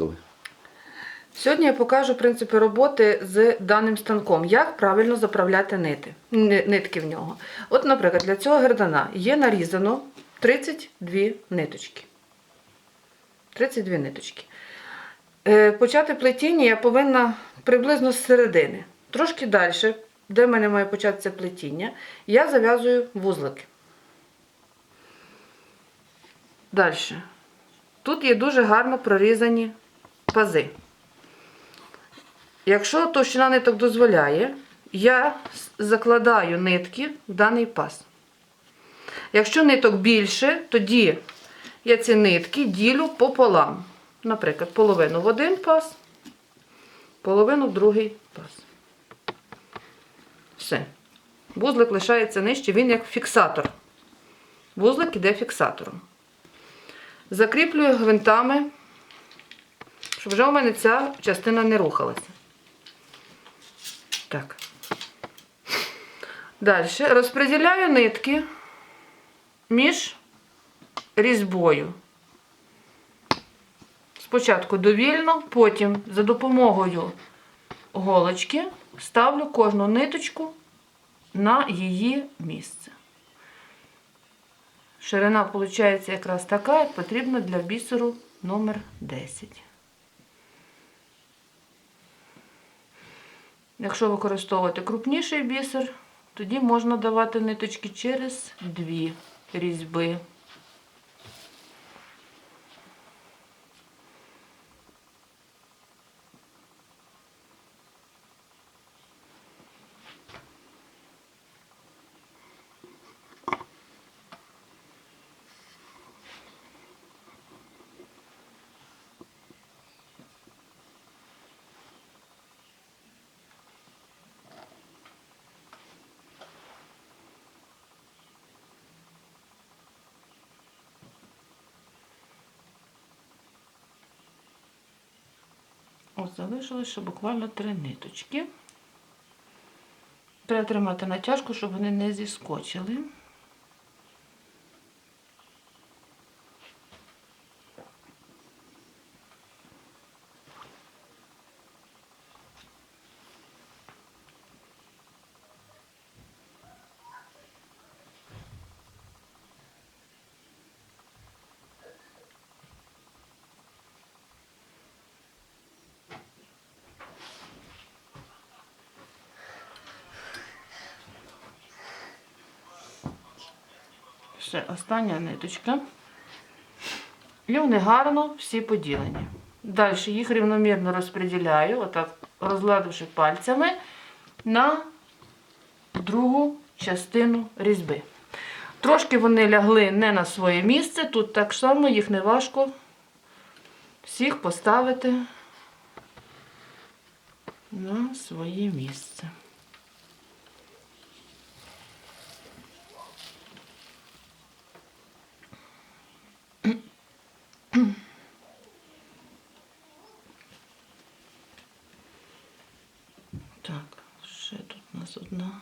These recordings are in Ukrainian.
Поїхали. Сьогодні я покажу принципи роботи з даним станком, як правильно заправляти нити, нитки в нього. От, наприклад, для цього гердана є нарізано 32 ниточки. 32 ниточки. Е, Почати плетіння я повинна приблизно з середини. Трошки далі, де в мене має початися плетіння, я зав'язую вузлики. Далі. Тут є дуже гарно прорізані пази. Якщо товщина ниток дозволяє, я закладаю нитки в даний паз. Якщо ниток більше, тоді я ці нитки ділю пополам. Наприклад, половину в один паз, половину в другий паз. Все. Вузлик лишається нижче, він як фіксатор. Вузлик іде фіксатором. Закріплюю гвинтами, щоб вже у мене ця частина не рухалася. Так. Далі розподіляю нитки між різьбою. Спочатку довільно, потім за допомогою голочки ставлю кожну ниточку на її місце. Ширина виходить якраз така, як потрібно для бісеру номер 10. Якщо використовувати крупніший бісер, тоді можна давати ниточки через дві різьби. Ось залишилось буквально три ниточки. Перетримати тримати натяжку, щоб вони не зіскочили. Ще остання ниточка. І вони гарно всі поділені. Далі їх рівномірно розподіляю, отак розладивши пальцями на другу частину різьби. Трошки вони лягли не на своє місце. Тут так само їх не важко всіх поставити на своє місце. Так, ще тут у нас одна.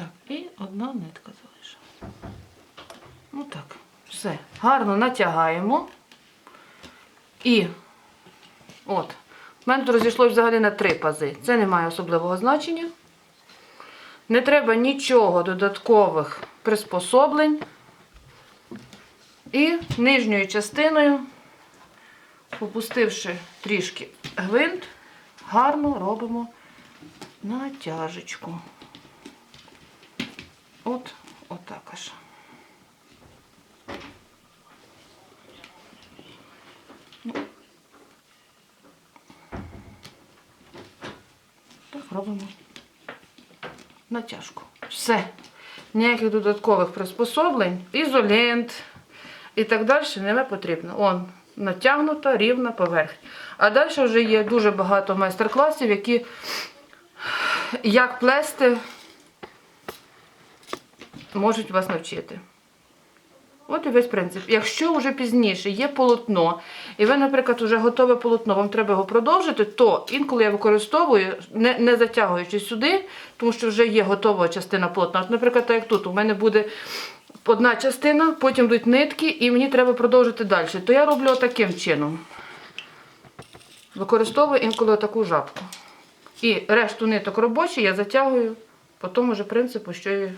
Так, і одна нитка залишилась. Ну так, все. Гарно натягаємо. І от. У мене тут розійшлося взагалі на три пази. Це не має особливого значення. Не треба нічого додаткових приспособлень. І нижньою частиною, попустивши трішки гвинт, гарно робимо натяжечку. От, отак аж. Так робимо натяжку. Все. Ніяких додаткових приспособлень, ізолент і так далі не потрібно. Он натягнута рівна поверхня. А далі вже є дуже багато майстер-класів, які як плести можуть вас навчити. От і весь принцип. Якщо вже пізніше є полотно, і ви, наприклад, вже готове полотно, вам треба його продовжити, то інколи я використовую, не, не затягуючи сюди, тому що вже є готова частина полотна. От, наприклад, так як тут, у мене буде одна частина, потім йдуть нитки, і мені треба продовжити далі. То я роблю таким чином. Використовую інколи таку жабку. І решту ниток робочі я затягую по тому же принципу, що і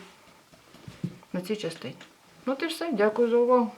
на цій частині. Ну, і все. Дякую за увагу.